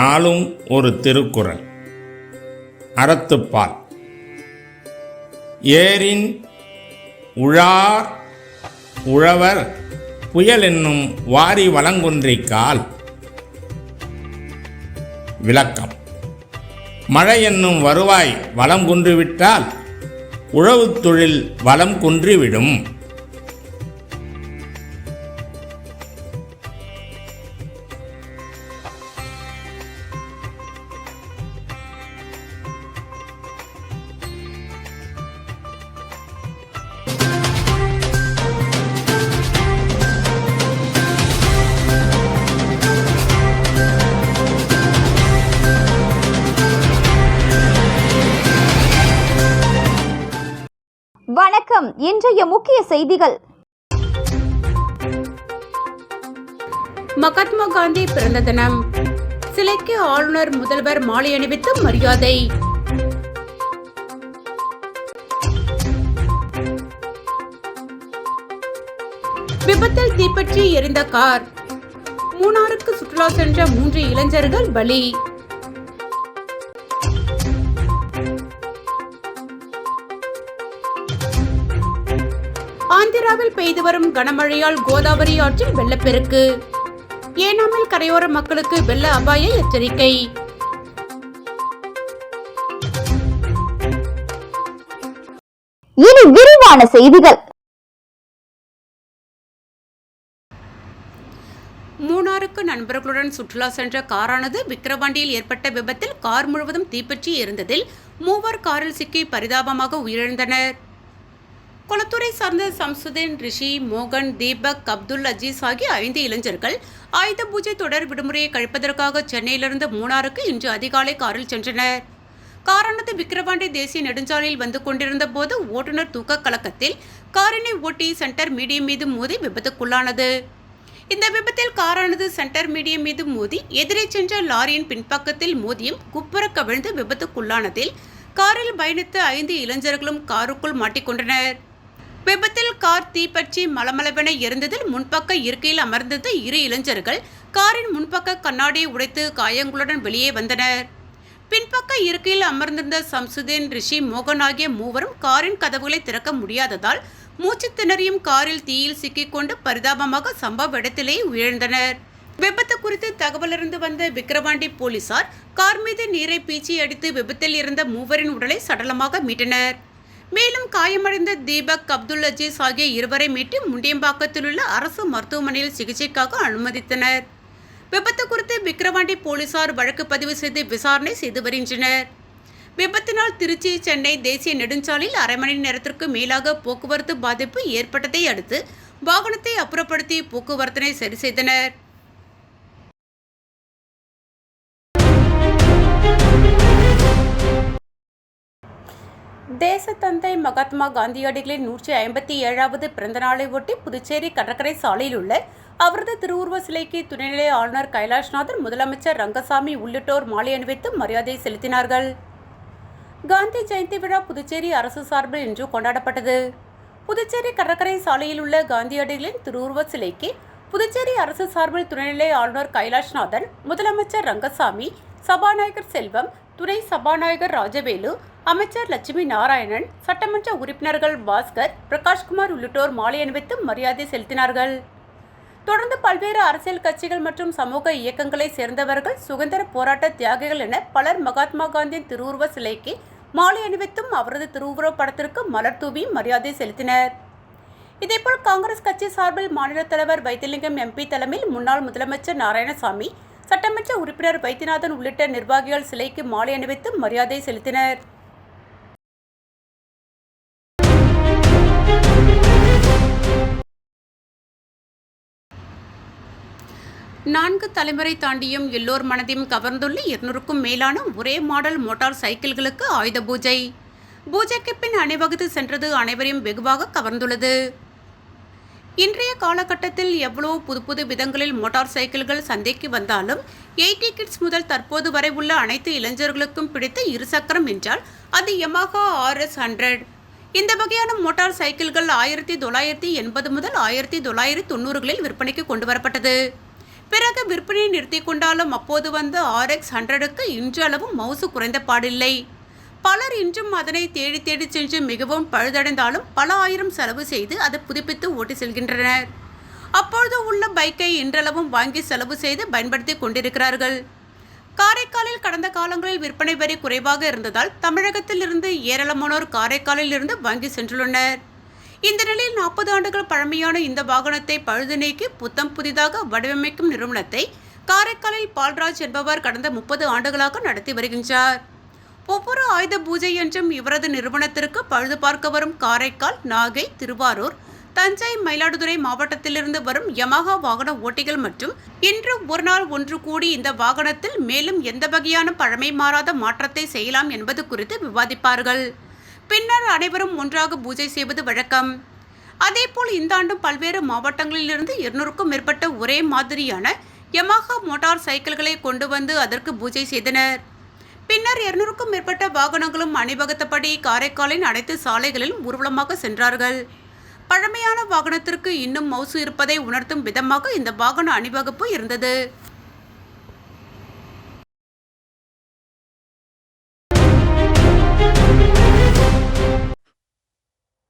நாளும் ஒரு திருக்குறள். அறத்துப்பால். ஏரின் உழார் உழவர் புயல் என்னும் வாரி வளங்குன்றிக்கால் விளக்கம். மழை என்னும் வருவாய் வளம் குன்றுவிட்டால் உழவுத் தொழில் வளம் குன்றிவிடும். இன்றைய முக்கிய செய்திகள். மகாத்மா காந்தி பிறந்த தினம். சிலைக்கு ஆளுநர் முதல்வர் மாலை அணிவித்து மரியாதை. விபத்தில் தீப்பற்றி எரிந்த கார். மூணாருக்கு சுற்றுலா சென்ற மூன்று இளைஞர்கள் பலி. ஆந்திராவில் பெய்து வரும் கனமழையால் கோதாவரி ஆற்றில் வெள்ளப்பெருக்கு. ஏனாமில் கரையோர மக்களுக்கு வெள்ள அபாய எச்சரிக்கை. இனி விரிவான செய்திகள். மூணாருக்கு நண்பர்களுடன் சுற்றுலா சென்ற காரானது விக்கிரவாண்டியில் ஏற்பட்ட விபத்தில் கார் முழுவதும் தீப்பற்றி எரிந்ததில் மூவர் காரில் சிக்கி பரிதாபமாக உயிரிழந்தனர். குளத்துறை சார்ந்த சம்சுதீன் ரிஷி மோகன் தீபக் அப்துல் அஜீஸ் ஆகிய ஐந்து இளைஞர்கள் ஆயுத பூஜை தொடர் விடுமுறையை கழிப்பதற்காக சென்னையிலிருந்து மூணாருக்கு இன்று அதிகாலை காரில் சென்றனர். காரானது விக்கிரவாண்டி தேசிய நெடுஞ்சாலையில் வந்து கொண்டிருந்த போது ஓட்டுநர் தூக்க கலக்கத்தில் காரினை ஓட்டி சென்டர் மீடியம் மீது மோதி விபத்துக்குள்ளானது. இந்த விபத்தில் காரானது சென்டர் மீடியம் மீது மோதி எதிரே சென்ற லாரியின் பின்பக்கத்தில் மோதியும் குப்புற கவிழ்ந்து விபத்துக்குள்ளானதில் காரில் பயணித்த ஐந்து இளைஞர்களும் காருக்குள் மாட்டிக்கொண்டனர். விபத்தில் கார் தீப்பற்றி மலமளவென எரிந்ததில் முன்பக்க இருக்கையில் அமர்ந்திருந்த இரு இளைஞர்கள். காரின் முன்பக்க கண்ணாடியை உடைத்து காயங்களுடன் வெளியே வந்தனர். பின்பக்க இருக்கையில் அமர்ந்திருந்த சம்சுதீன் ரிஷி மோகன் ஆகிய மூவரும் காரின் கதவுகளை திறக்க முடியாததால் மூச்சு திணறியும் காரில் தீயில் சிக்கிக்கொண்டு பரிதாபமாக சம்பவ இடத்திலேயே உயர்ந்தனர் விபத்து குறித்து தகவலறிந்து வந்த விக்கிரவாண்டி போலீசார் கார் மீது நீரை பீச்சி அடித்து விபத்தில் இருந்த மூவரின் உடலை சடலமாக மீட்டனர். மேலும் காயமடைந்த தீபக் அப்துல் அஜீஸ் ஆகிய இருவரை மீட்டு முண்டியம்பாக்கத்தில் உள்ள அரசு மருத்துவமனையில் சிகிச்சைக்காக அனுமதித்தனர். விபத்து குறித்து விக்கிரவாண்டி போலீசார் வழக்கு பதிவு செய்து விசாரணை செய்து வருகின்றனர். விபத்தினால் திருச்சி சென்னை தேசிய நெடுஞ்சாலையில் அரை மணி நேரத்திற்கு மேலாக போக்குவரத்து பாதிப்பு ஏற்பட்டதை அடுத்து வாகனத்தை அப்புறப்படுத்தி போக்குவரத்தினை சரி செய்தனர். தேசத்தந்தை மகாத்மா காந்தியடிகளின் நூற்றி ஐம்பத்தி ஏழாவது பிறந்தநாளை ஒட்டி புதுச்சேரி கடற்கரை சாலையில் உள்ள அவரது திருவுருவ சிலைக்கு துணைநிலை ஆளுநர் கைலாஷ்நாதர் முதலமைச்சர் ரங்கசாமி உள்ளிட்டோர் மாலை அணிவித்து மரியாதை செலுத்தினார்கள். காந்தி ஜெயந்தி விழா புதுச்சேரி அரசு சார்பில் இன்று கொண்டாடப்பட்டது. புதுச்சேரி கடற்கரை சாலையில் உள்ள காந்தியடிகளின் திருவுருவ சிலைக்கு புதுச்சேரி அரசு சார்பில் துணைநிலை ஆளுநர் கைலாஷ்நாதன் முதலமைச்சர் ரங்கசாமி சபாநாயகர் செல்வம் துணை சபாநாயகர் ராஜவேலு அமைச்சர் லட்சுமி நாராயணன் சட்டமன்ற உறுப்பினர்கள் பாஸ்கர் பிரகாஷ்குமார் உள்ளிட்டோர் மாலை அணிவித்து மரியாதை செலுத்தினார்கள். தொடர்ந்து பல்வேறு அரசியல் கட்சிகள் மற்றும் சமூக இயக்கங்களை சேர்ந்தவர்கள் சுதந்திர போராட்ட தியாகிகள் என பலர் மகாத்மா காந்தியின் திருவுருவ சிலைக்கு மாலை அணிவித்தும் அவரது திருவுருவ படத்திற்கு மலர் தூவி மரியாதை செலுத்தினர். இதேபோல் காங்கிரஸ் கட்சி சார்பில் மாநில தலைவர் வைத்திலிங்கம் எம்பி தலைமையில் முன்னாள் முதலமைச்சர் நாராயணசாமி சட்டமன்ற உறுப்பினர் வைத்தியநாதன் உள்ளிட்ட நிர்வாகிகள் சிலைக்கு மாலை அணிவித்து மரியாதை செலுத்தினர். நான்கு தலைமுறை தாண்டியும் எல்லோர் மனதையும் கவர்ந்துள்ள இருநூறுக்கும் மேலான ஒரே மாடல் மோட்டார் சைக்கிள்களுக்கு ஆயுத பூஜை. பூஜைக்கு பின் அணிவகுத்து சென்றது அனைவரையும் வெகுவாக கவர்ந்துள்ளது. இன்றைய காலகட்டத்தில் எவ்வளோ புது புது விதங்களில் மோட்டார் சைக்கிள்கள் சந்தைக்கு வந்தாலும் எயிட்டி கிட்ஸ் முதல் தற்போது வரை உள்ள அனைத்து இளைஞர்களுக்கும் பிடித்த இருசக்கரம் என்றால் அது Yamaha ஆர்எஸ் ஹண்ட்ரட் இந்த வகையான மோட்டார் சைக்கிள்கள் ஆயிரத்தி தொள்ளாயிரத்தி எண்பது முதல் ஆயிரத்தி தொள்ளாயிரத்தி தொண்ணூறுகளில் விற்பனைக்கு கொண்டு வரப்பட்டது. பிறகு விற்பனையை நிறுத்தி கொண்டாலும் அப்போது வந்த ஆர்எக்ஸ் ஹண்ட்ரடுக்கு இன்றளவும் மவுசு குறைந்த பாடில்லை பலர் இன்றும் அதனை தேடி தேடி சென்று மிகவும் பழுதடைந்தாலும் பல ஆயிரம் செலவு செய்து அதை புதுப்பித்து ஓட்டி செல்கின்றனர். அப்பொழுது உள்ள பைக்கை இன்றளவும் வாங்கி செலவு செய்து பயன்படுத்தி கொண்டிருக்கிறார்கள். காரைக்காலில் கடந்த காலங்களில் விற்பனை வரி குறைவாக இருந்ததால் தமிழகத்தில் இருந்து ஏராளமானோர் காரைக்காலில் இருந்து வாங்கி சென்றுள்ளனர். இந்த நிலையில் நாற்பது ஆண்டுகள் பழமையான இந்த வாகனத்தை பழுது நீக்கி புத்தம் புதிதாக வடிவமைக்கும் நிறுவனத்தை காரைக்காலில் பால்ராஜ் என்பவர் கடந்த முப்பது ஆண்டுகளாக நடத்தி வருகின்றார். ஒவ்வொரு ஆயுத பூஜை என்றும் இவரது நிறுவனத்திற்கு பழுது பார்க்க வரும் காரைக்கால் நாகை திருவாரூர் தஞ்சை மயிலாடுதுறை மாவட்டத்திலிருந்து வரும் யமஹா வாகன ஓட்டிகள் மற்றும் இன்று ஒரு நாள் ஒன்று கூடி இந்த வாகனத்தில் மேலும் எந்த வகையான பழமை மாறாத மாற்றத்தை செய்யலாம் என்பது குறித்து விவாதிப்பார்கள். பின்னர் அனைவரும் ஒன்றாக பூஜை செய்வது வழக்கம். அதேபோல் இந்த ஆண்டும் பல்வேறு மாவட்டங்களிலிருந்து இருநூறுக்கும் மேற்பட்ட ஒரே மாதிரியான யமாகா மோட்டார் சைக்கிள்களை கொண்டு வந்து அதற்கு பூஜை செய்தனர். பின்னர் இருநூறுக்கும் மேற்பட்ட வாகனங்களும் அணிவகுத்தபடி காரைக்காலின் அனைத்து சாலைகளிலும் ஊர்வலமாக சென்றார்கள். பழமையான வாகனத்திற்கு இன்னும் மவுசு இருப்பதை உணர்த்தும் விதமாக இந்த வாகன அணிவகுப்பு இருந்தது.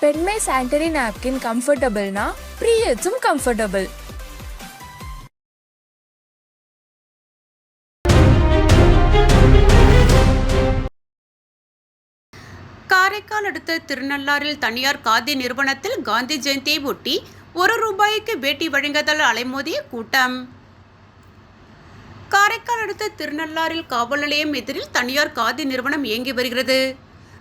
பெண்மை சானிட்டரி நாப்கின் கம்ஃபர்டபுள்னா ப்ரீயட்ஸும் கம்ஃபர்டபுள். காரைக்கால் அடுத்த திருநள்ளாறில் தனியார் காதி நிறுவனத்தில் காந்தி ஜெயந்தியை ஒட்டி ஒரு ரூபாய்க்கு வேட்டி வழங்குதல் அலைமோதிய கூட்டம். காரைக்கால் அடுத்த திருநள்ளாறில் காவல் நிலையம் எதிரில் தனியார் காதி நிறுவனம் இயங்கி வருகிறது.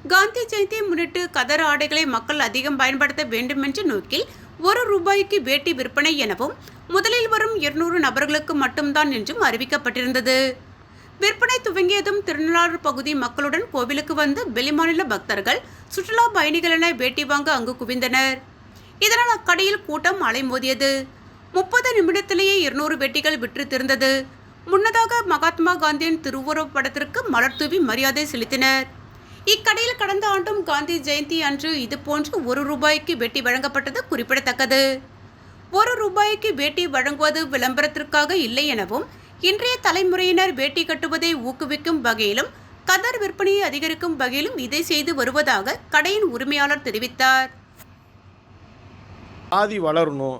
காந்தி ஜெயந்தியை முன்னிட்டு கதர் ஆடைகளை மக்கள் அதிகம் பயன்படுத்த வேண்டும் என்ற நோக்கில் ஒரு ரூபாய்க்கு வேட்டி விற்பனை எனவும் முதலில் வரும் இருநூறு நபர்களுக்கு மட்டும்தான் என்றும் அறிவிக்கப்பட்டிருந்தது. விற்பனை துவங்கியதும் திருநள்ளாறு பகுதி மக்களுடன் கோவிலுக்கு வந்து வெளிமாநில பக்தர்கள் சுற்றுலா பயணிகள் என வேட்டி வாங்க அங்கு குவிந்தனர். இதனால் அக்கடையில் கூட்டம் அலைமோதியது. முப்பது நிமிடத்திலேயே இருநூறு வேட்டிகள் விற்று திருந்தது முன்னதாக மகாத்மா காந்தியின் திருவுருவப் படத்திற்கு மலர் தூவி மரியாதை செலுத்தினர். இக்கடையில் கடந்த ஆண்டும் காந்தி ஜெயந்தி அன்று இதுபோன்று ஒரு ரூபாய்க்கு வேட்டி வழங்கப்பட்டது குறிப்பிடத்தக்கது. ஒரு ரூபாய்க்கு வேட்டி வழங்குவது விளம்பரத்திற்காக இல்லை எனவும் இன்றைய தலைமுறையினர் வேட்டி கட்டுவதை ஊக்குவிக்கும் வகையிலும் கதர் விற்பனையை அதிகரிக்கும் வகையிலும் இதை செய்து வருவதாக கடையின் உரிமையாளர் தெரிவித்தார். ஆதி வளரணும்.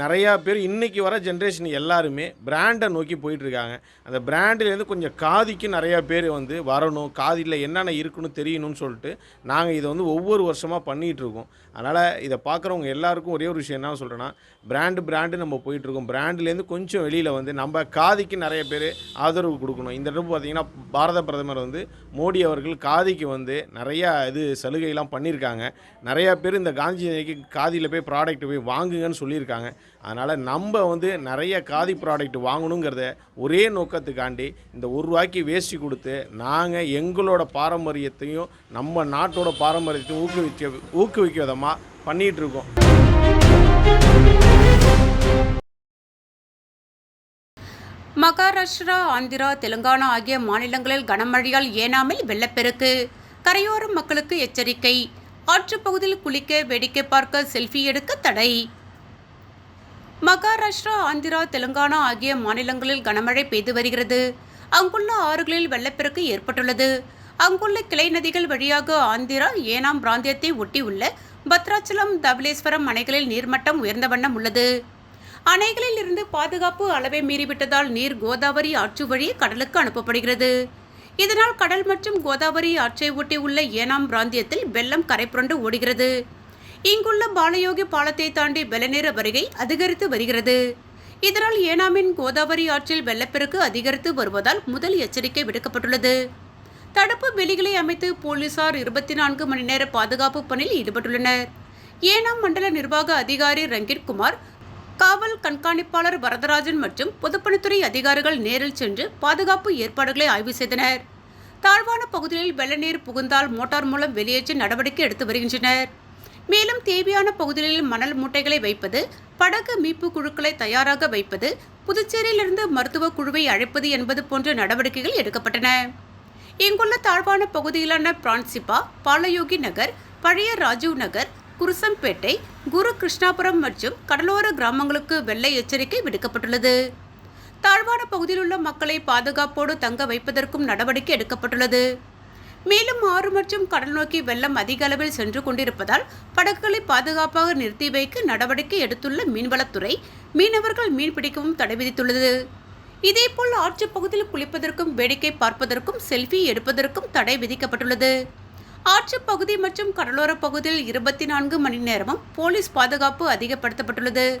நிறையா பேர் இன்றைக்கி வர ஜென்ரேஷன் எல்லாருமே பிராண்டை நோக்கி போயிட்டுருக்காங்க. அந்த பிராண்டிலேருந்து கொஞ்சம் காதிக்கு நிறையா பேர் வந்து வரணும். காதியில் என்னென்ன இருக்குன்னு தெரியணும்னு சொல்லிட்டு நாங்கள் இதை வந்து ஒவ்வொரு வருஷமாக பண்ணிகிட்ருக்கோம் அதனால் இதை பார்க்குறவங்க எல்லாருக்கும் ஒரே ஒரு விஷயம் என்ன சொல்கிறேன்னா பிராண்டு பிராண்டு நம்ம போயிட்டுருக்கோம். பிராண்டுலேருந்து கொஞ்சம் வெளியில் வந்து நம்ம காதிக்கு நிறைய பேர் ஆதரவு கொடுக்கணும். இந்த இடத்துல பார்த்திங்கன்னா பாரத பிரதமர் வந்து மோடி அவர்கள் காதிக்கு வந்து நிறையா இது சலுகைலாம் பண்ணியிருக்காங்க. நிறையா பேர் இந்த காந்தி காதியில் போய் ப்ராடக்ட் போய் வாங்குங்கன்னு சொல்லியிருக்காங்க அதனால் நம்ம வந்து நிறைய காதி ப்ராடக்ட் வாங்கணுங்கிறத ஒரே நோக்கத்துக்காண்டி இந்த ஒரு ரூபாய்க்கு வேஷ்டி கொடுத்து நாங்கள் எங்களோட பாரம்பரியத்தையும் நம்ம நாட்டோட பாரம்பரியத்தையும் ஊக்குவிக்க ஊக்குவிக்க விதமாக பண்ணிகிட்டு இருக்கோம் மகாராஷ்டிரா ஆந்திரா தெலுங்கானா ஆகிய மாநிலங்களில் கனமழையால் ஏனாமில் வெள்ளப்பெருக்கு. கரையோர மக்களுக்கு எச்சரிக்கை. ஆற்றுப்பகுதியில் குளிக்க வேடிக்கை பார்க்க செல்ஃபி எடுக்க தடை. மகாராஷ்டிரா ஆந்திரா தெலுங்கானா ஆகிய மாநிலங்களில் கனமழை பெய்து வருகிறது. அங்குள்ள ஆறுகளில் வெள்ளப்பெருக்கு ஏற்பட்டுள்ளது. அங்குள்ள கிளை நதிகள் வழியாக ஆந்திரா ஏனாம் பிராந்தியத்தை ஒட்டியுள்ள பத்ராச்சலம் தபலேஸ்வரம் அணைகளில் நீர்மட்டம் உயர்ந்த வண்ணம் உள்ளது. அணைகளில் இருந்து பாதுகாப்பு அளவை மீறிவிட்டதால் நீர் கோதாவரி ஆற்று வழி கடலுக்கு அனுப்பப்படுகிறது. இதனால் கடல் மற்றும் கோதாவரி ஆற்றை ஒட்டி உள்ள ஏனாம் பிராந்தியத்தில் வெள்ளம் கரைபுரண்டு ஓடுகிறது. இங்குள்ள பாலயோகி பாலத்தை தாண்டி வெள்ளநீர் வருகை அதிகரித்து வருகிறது. இதனால் ஏனாமின் கோதாவரி ஆற்றில் வெள்ளப்பெருக்கு அதிகரித்து வருவதால் முதல் எச்சரிக்கை விடுக்கப்பட்டுள்ளது. தடுப்பு வெளிகளை அமைத்து போலீசார் இருபத்தி நான்கு மணி நேர பாதுகாப்பு பணியில் ஈடுபட்டுள்ளனர். ஏனாம் மண்டல நிர்வாக அதிகாரி ரங்கிட் குமார் காவல் கண்காணிப்பாளர் வரதராஜன் மற்றும் பொதுப்பணித்துறை அதிகாரிகள் நேரில் சென்று பாதுகாப்பு ஏற்பாடுகளை ஆய்வு செய்தனர். தாழ்வான பகுதிகளில் வெள்ளநீர் புகுந்தால் மோட்டார் மூலம் வெளியேற்ற நடவடிக்கை எடுத்து வருகின்றனர். மேலும் தேவையான பகுதிகளில் மணல் மூட்டைகளை வைப்பது படகு மீட்பு குழுக்களை தயாராக வைப்பது புதுச்சேரியிலிருந்து மருத்துவ குழுவை அழைப்பது என்பது போன்ற நடவடிக்கைகள் எடுக்கப்பட்டன. இங்குள்ள தாழ்வான பகுதியிலான பிரான்சிபா பாலயோகி நகர் பழைய ராஜீவ் நகர் குருசம்பேட்டை குரு கிருஷ்ணாபுரம் மற்றும் கடலோர கிராமங்களுக்கு வெள்ளை எச்சரிக்கை விடுக்கப்பட்டுள்ளது. தாழ்வான பகுதியில் உள்ள மக்களை பாதுகாப்போடு தங்க வைப்பதற்கும் நடவடிக்கை எடுக்கப்பட்டுள்ளது. மேலும் ஆறு மற்றும் கடல் நோக்கி வெள்ளம் அதிக அளவில் சென்று கொண்டிருப்பதால் படகுகளை பாதுகாப்பாக நிறுத்தி வைக்க நடவடிக்கை எடுத்துள்ள மீன்வளத்துறை மீனவர்கள் மீன் பிடிக்கவும் தடை விதித்துள்ளது. இதேபோல் ஆற்றுப் பகுதியில் குளிப்பதற்கும் வேடிக்கை பார்ப்பதற்கும் செல்ஃபி எடுப்பதற்கும் தடை விதிக்கப்பட்டுள்ளது. ஆற்றுப் பகுதி மற்றும் கடலோரப் பகுதியில் இருபத்தி நான்கு மணி நேரமும் போலீஸ் பாதுகாப்பு அதிகப்படுத்தப்பட்டுள்ளது.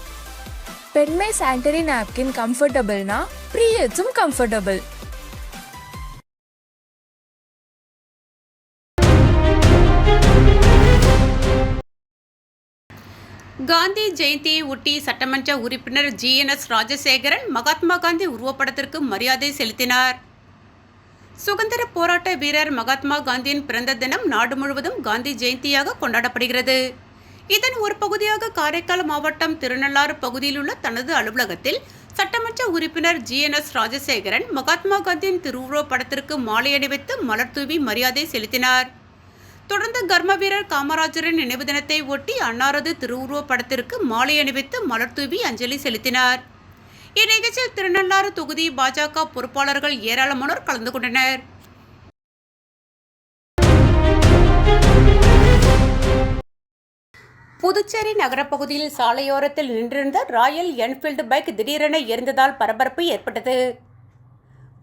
பெண்மை சானிட்டரி நாப்கின் கம்ஃபர்டபுள்னா ப்ரீயட்ஸும் கம்ஃபர்டபுள் காந்தி ஜெயந்தியை ஒட்டி சட்டமன்ற உறுப்பினர் ஜிஎன்எஸ் ராஜசேகரன் மகாத்மா காந்தி உருவப்படத்திற்கு மரியாதை செலுத்தினார். சுதந்திர போராட்ட வீரர் மகாத்மா காந்தியின் பிறந்த தினம் நாடு முழுவதும் காந்தி ஜெயந்தியாக கொண்டாடப்படுகிறது. இதன் ஒரு பகுதியாக காரைக்கால் மாவட்டம் திருநள்ளாறு பகுதியில் உள்ள தனது அலுவலகத்தில் சட்டமன்ற உறுப்பினர் ஜிஎன்எஸ் ராஜசேகரன் மகாத்மா காந்தியின் திருவுருவப் படத்திற்கு மாலை அணிவித்து மலர் தூவி மரியாதை செலுத்தினார். தொடர்ந்து கர்ம வீரர் காமராஜரின் நினைவு தினத்தை ஒட்டி அன்னாரது திருவுருவப் படத்திற்கு மாலை அணிவித்து மலர் தூவி அஞ்சலி செலுத்தினார். இந்நிகழ்ச்சியில் திருநள்ளாறு தொகுதி பாஜக பொறுப்பாளர்கள் ஏராளமானோர் கலந்து கொண்டனர். புதுச்சேரி நகரப்பகுதியில் சாலையோரத்தில் நின்றிருந்த ராயல் என்ஃபீல்டு பைக் திடீரென எரிந்ததால் பரபரப்பு ஏற்பட்டது.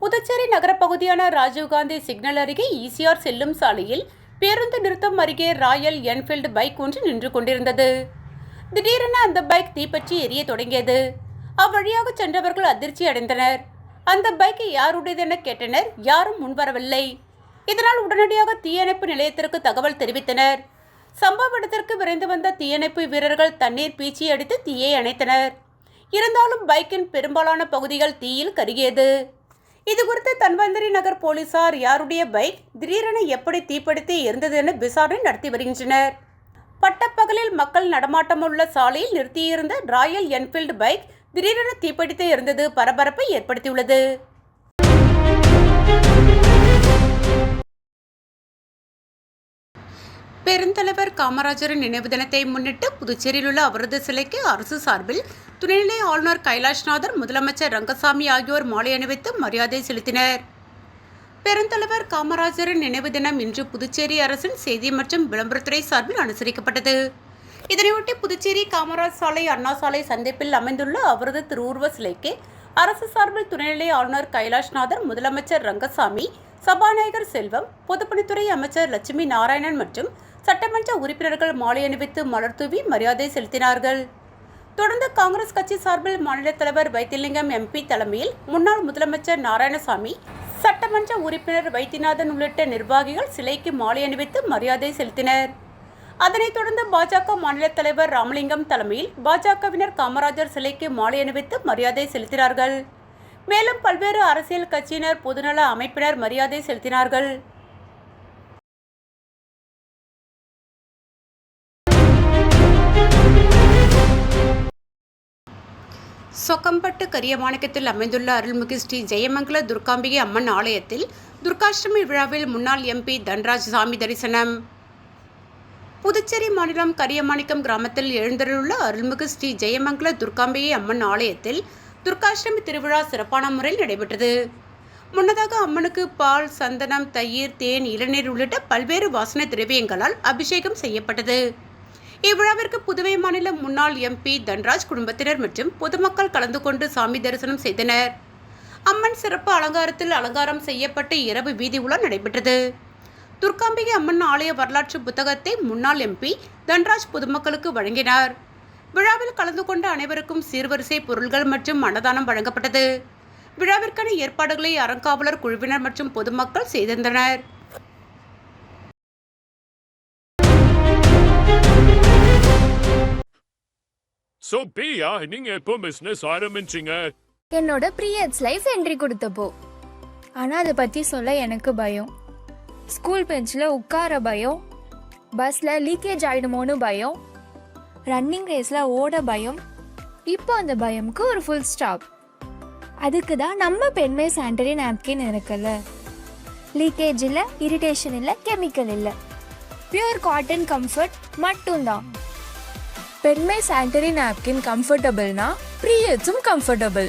புதுச்சேரி நகரப்பகுதியான ராஜீவ்காந்தி சிக்னல் அருகே ஈசிஆர் செல்லும் சாலையில் பேருந்து நிறுத்தம் அருகே ராயல் என்ஃபீல்டு பைக் ஒன்று நின்று கொண்டிருந்தது. திடீரென அந்த பைக் தீப்பற்றி எரிய தொடங்கியது. அவ்வழியாக சென்றவர்கள் அதிர்ச்சி அடைந்தனர். அந்த பைக் யாருடையதென கேட்டனர் யாரும் முன்வரவில்லை இதனால் உடனடியாக தீயணைப்பு நிலையத்திற்கு தகவல் தெரிவித்தனர். சம்பவ இடத்திற்கு விரைந்து வந்த தீயணைப்பு வீரர்கள் தண்ணீர் பீச்சி அடித்து தீயை அணைத்தனர். இருந்தாலும் பைக்கின் பெரும்பாலான பகுதிகள் தீயில் கருகியது. இதுகுறித்து தன்வந்தரி நகர் போலீசார் யாருடைய பைக் திடீரென எப்படி தீப்பிடித்து இருந்தது என விசாரணை நடத்தி வருகின்றனர். பட்டப்பகலில் மக்கள் நடமாட்டமுள்ள சாலையில் நிறுத்தியிருந்த ராயல் என்ஃபீல்டு பைக் திடீரென தீப்பிடித்து இருந்தது பரபரப்பை ஏற்படுத்தியுள்ளது. பெருந்தலைவர் காமராஜரின் நினைவு தினத்தை முன்னிட்டு புதுச்சேரியில் உள்ள அவரது சிலைக்கு அரசு சார்பில் துணைநிலை ஆளுநர் கைலாஷ்நாதர் முதலமைச்சர் ரங்கசாமி ஆகியோர் மாலை அணிவித்து மரியாதை செலுத்தினர். பெருந்தலைவர் காமராஜரின் நினைவு தினம் இன்று புதுச்சேரி அரசின் செய்தி மற்றும் விளம்பரத்துறை சார்பில் அனுசரிக்கப்பட்டது. இதனையொட்டி புதுச்சேரி காமராஜ் சாலை அண்ணா சாலை சந்திப்பில் அமைந்துள்ள அவரது திருவுருவ சிலைக்கு அரசு சார்பில் துணைநிலை ஆளுநர் கைலாஷ்நாதர் முதலமைச்சர் ரங்கசாமி சபாநாயகர் செல்வம் பொதுப்பணித்துறை அமைச்சர் லட்சுமி நாராயணன் மற்றும் சட்டமன்ற உறுப்பினர்கள் மாலை அணிவித்து மலர் தூவி மரியாதை செலுத்தினார்கள். தொடர்ந்து காங்கிரஸ் கட்சி சார்பில் மாநில தலைவர் வைத்திலிங்கம் எம்பி தலைமையில் முன்னாள் முதலமைச்சர் நாராயணசாமி சட்டமன்ற உறுப்பினர் வைத்தியநாதன் உள்ளிட்ட நிர்வாகிகள் சிலைக்கு மாலை அணிவித்து மரியாதை செலுத்தினர். அதனைத் தொடர்ந்து பாஜக மாநில தலைவர் ராமலிங்கம் தலைமையில் பாஜகவினர் காமராஜர் சிலைக்கு மாலை அணிவித்து மரியாதை செலுத்தினார்கள். மேலும் பல்வேறு அரசியல் கட்சியினர் பொதுநல அமைப்பினர் மரியாதை செலுத்தினார்கள். சொக்கம்பட்டு கரியமாணிக்கத்தில் அமைந்துள்ள அருள்மிகு ஸ்ரீ ஜெயமங்கல துர்காம்பிகை அம்மன் ஆலயத்தில் துர்காஷ்டமி விழாவில் முன்னாள் எம்பி தன்ராஜ் சாமி தரிசனம். புதுச்சேரி மாநிலம் கரியமாணிக்கம் கிராமத்தில் எழுந்தருளுள்ள அருள்மிகு ஸ்ரீ ஜெயமங்கல துர்காம்பிகை அம்மன் ஆலயத்தில் துர்காஷ்டமி திருவிழா சிறப்பான முறையில் நடைபெற்றது. முன்னதாக அம்மனுக்கு பால் சந்தனம் தயிர் தேன் இளநீர் உள்ளிட்ட பல்வேறு வாசனை திரவியங்களால் அபிஷேகம் செய்யப்பட்டது. இவ்விழாவிற்கு புதுவை மாநில முன்னாள் எம்பி தன்ராஜ் குடும்பத்தினர் மற்றும் பொதுமக்கள் கலந்து கொண்டு சாமி தரிசனம் செய்தனர். அம்மன் சிறப்பு அலங்காரத்தில் அலங்காரம் செய்யப்பட்ட இரவு வீதி உலா நடைபெற்றது. துர்காம்பிகை அம்மன் ஆலய வரலாற்று புத்தகத்தை முன்னாள் எம்பி தன்ராஜ் பொதுமக்களுக்கு வழங்கினார். விழாவில் கலந்து கொண்ட அனைவருக்கும் சீர்வரிசை பொருள்கள் மற்றும் அன்னதானம் வழங்கப்பட்டது. விழாவிற்கான ஏற்பாடுகளை அறங்காவலர் குழுவினர் மற்றும் பொதுமக்கள் செய்திருந்தனர். ஸோ பிரியா நீங்க எப்போ பிசினஸ் ஆரம்பிச்சீங்க? என்னோட ப்ரீயட்ஸ் லைஃப் என்ட்ரி கொடுத்தப்போ. ஆனால் அதை பற்றி சொல்ல எனக்கு பயம். ஸ்கூல் பெஞ்சில் உட்கார பயம். பஸ்ஸில் லீக்கேஜ் ஆகிடுமோன்னு பயம். ரன்னிங் ரேஸில் ஓட பயம். இப்போ அந்த பயமுக்கு ஒரு ஃபுல் ஸ்டாப் அதுக்கு தான் நம்ம பெண்மை சாண்டரி நாப்கின் இருக்குல்ல. லீக்கேஜ் இல்லை இரிட்டேஷன் இல்லை கெமிக்கல் இல்லை. பியூர் காட்டன் கம்ஃபர்ட் மட்டும்தான். பெண்மை சானிட்டரி நாப்கின் கம்ஃபர்டபுள்னா ப்ரீயட்ஸும் கம்ஃபர்டபுள்.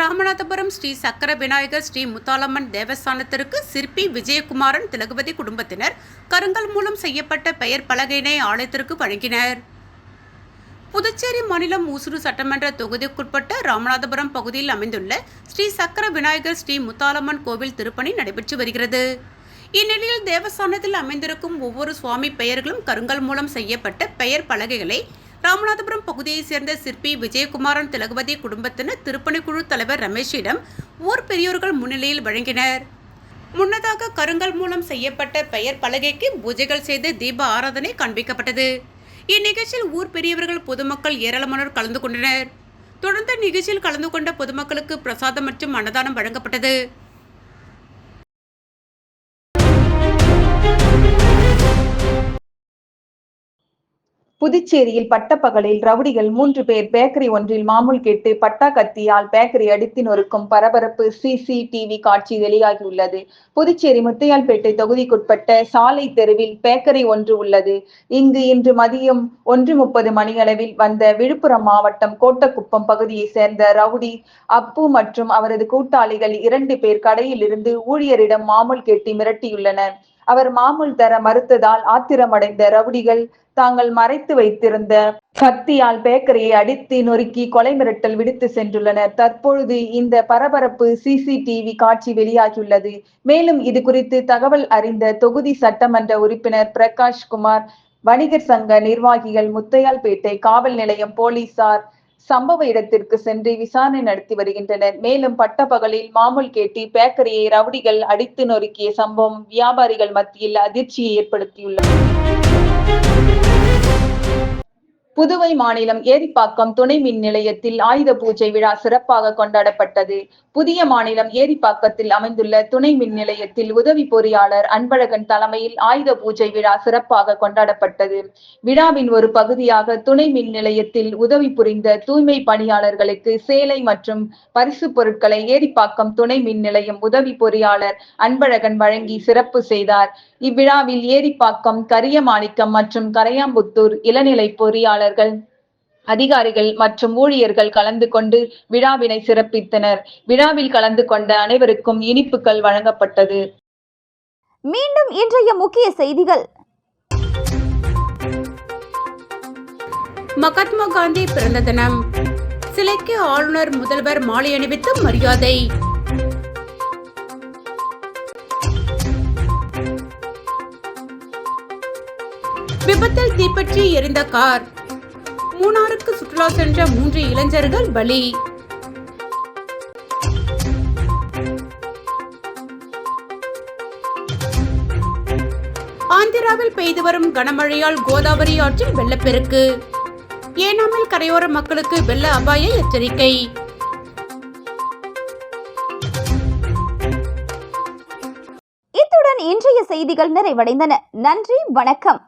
ராமநாதபுரம் ஸ்ரீ சக்கர விநாயகர் ஸ்ரீ முத்தாலம்மன் தேவஸ்தானத்திற்கு சிற்பி விஜயகுமாரன் திலகபதி குடும்பத்தினர் கருங்கல் மூலம் செய்யப்பட்ட பெயர் பலகையினை ஆலயத்திற்கு வழங்கினர். புதுச்சேரி மாநிலம் ஊசுடு சட்டமன்ற தொகுதிக்குட்பட்ட ராமநாதபுரம் பகுதியில் அமைந்துள்ள ஸ்ரீ சக்கர விநாயகர் ஸ்ரீ முத்தாலம்மன் கோவில் திருப்பணி நடைபெற்று வருகிறது. இந்நிலையில் தேவஸ்தானத்தில் அமைந்திருக்கும் ஒவ்வொரு சுவாமி பெயர்களும் கருங்கல் மூலம் செய்யப்பட்ட பெயர் பலகைகளை ராமநாதபுரம் பகுதியைச் சேர்ந்த சிற்பி விஜயகுமாரன் திலகவதி குடும்பத்தினர் திருப்பணிக்குழு தலைவர் ரமேஷிடம் ஊர் பெரியோர்கள் முன்னிலையில் வழங்கினர். முன்னதாக கருங்கல் மூலம் செய்யப்பட்ட பெயர் பலகைக்கு பூஜைகள் செய்து தீப ஆராதனை காண்பிக்கப்பட்டது. இந்நிகழ்ச்சியில் ஊர் பெரியவர்கள் பொதுமக்கள் ஏராளமானோர் கலந்து கொண்டனர். தொடர்ந்து நிகழ்ச்சியில் கலந்து கொண்ட பொதுமக்களுக்கு பிரசாதம் மற்றும் அன்னதானம் வழங்கப்பட்டது. புதுச்சேரியில் பட்டப்பகலில் ரவுடிகள் மூன்று பேர் பேக்கரி ஒன்றில் மாமூல் கேட்டு பட்டா கத்தியால் பேக்கரி அடித்து நொறுக்கும் பரபரப்பு சிசிடிவி காட்சி வெளியாகியுள்ளது. புதுச்சேரி முத்தையால்பேட்டை தொகுதிக்குட்பட்ட சாலை தெருவில் பேக்கரி ஒன்று உள்ளது. இங்கு இன்று மதியம் ஒன்று முப்பது மணியளவில் வந்த விழுப்புரம் மாவட்டம் கோட்டக்குப்பம் பகுதியை சேர்ந்த ரவுடி அப்பு மற்றும் அவரது கூட்டாளிகள் இரண்டு பேர் கடையில் இருந்து ஊழியரிடம் மாமூல் கேட்டு மிரட்டியுள்ளனர். அவர் மாமூல் தர மறுத்ததால் ஆத்திரமடைந்த ரவுடிகள் தாங்கள் மறைத்து வைத்திருந்த கத்தியால் பேக்கரியை அடித்து நொறுக்கி கொலை மிரட்டல் விடுத்து சென்றுள்ளனர். தற்பொழுது இந்த பரபரப்பு சிசிடிவி காட்சி வெளியாகியுள்ளது. மேலும் இது குறித்து தகவல் அறிந்த தொகுதி சட்டமன்ற உறுப்பினர் பிரகாஷ் குமார் வணிகர் சங்க நிர்வாகிகள் முத்தையால்பேட்டை காவல் நிலையம் போலீசார் சம்பவ இடத்திற்கு சென்று விசாரணை நடத்தி வருகின்றனர். மேலும் பட்டப்பகலில் மாமூல் கேட்டி பேக்கரியை ரவுடிகள் அடித்து நொறுக்கிய சம்பவம் வியாபாரிகள் மத்தியில் அதிர்ச்சியை ஏற்படுத்தியுள்ளது. புதுவை மாநிலம் ஏரிப்பாக்கம் துணை மின் நிலையத்தில் ஆயுத பூஜை விழா சிறப்பாக கொண்டாடப்பட்டது. புதிய மாநிலம் ஏரிப்பாக்கத்தில் அமைந்துள்ள துணை மின் நிலையத்தில் உதவி பொறியாளர் அன்பழகன் தலைமையில் ஆயுத பூஜை விழா சிறப்பாக கொண்டாடப்பட்டது. விழாவின் ஒரு பகுதியாக துணை மின் நிலையத்தில் உதவி புரிந்த தூய்மை பணியாளர்களுக்கு சேலை மற்றும் பரிசு பொருட்களை ஏரிப்பாக்கம் துணை மின் நிலையம் உதவி பொறியாளர் அன்பழகன் வழங்கி சிறப்பு செய்தார். இவ்விழாவில் ஏரிப்பாக்கம் கரியமாணிக்கம் மற்றும் கரையாம்புத்தூர் இளநிலை பொறியாளர்கள் அதிகாரிகள் மற்றும் ஊழியர்கள் கலந்து கொண்டு விழாவினை சிறப்பித்தனர். விழாவில் கலந்து கொண்ட அனைவருக்கும் இனிப்புகள் வழங்கப்பட்டது. மீண்டும் இன்றைய முக்கிய செய்திகள். மகாத்மா காந்தி பிறந்த தினம். சிலைக்கு ஆளுநர் முதல்வர் மாலை அணிவித்து மரியாதை. விபத்தில் தீப்பற்றி எரிந்த கார். மூணாருக்கு சுற்றுலா சென்ற மூன்று இளைஞர்கள் பலி. ஆந்திராவில் பெய்து வரும் கனமழையால் கோதாவரி ஆற்றில் வெள்ளப்பெருக்கு. ஏனாமில் கரையோர மக்களுக்கு வெள்ள அபாய எச்சரிக்கை. இத்துடன் இன்றைய செய்திகள் நிறைவடைந்தன. நன்றி வணக்கம்.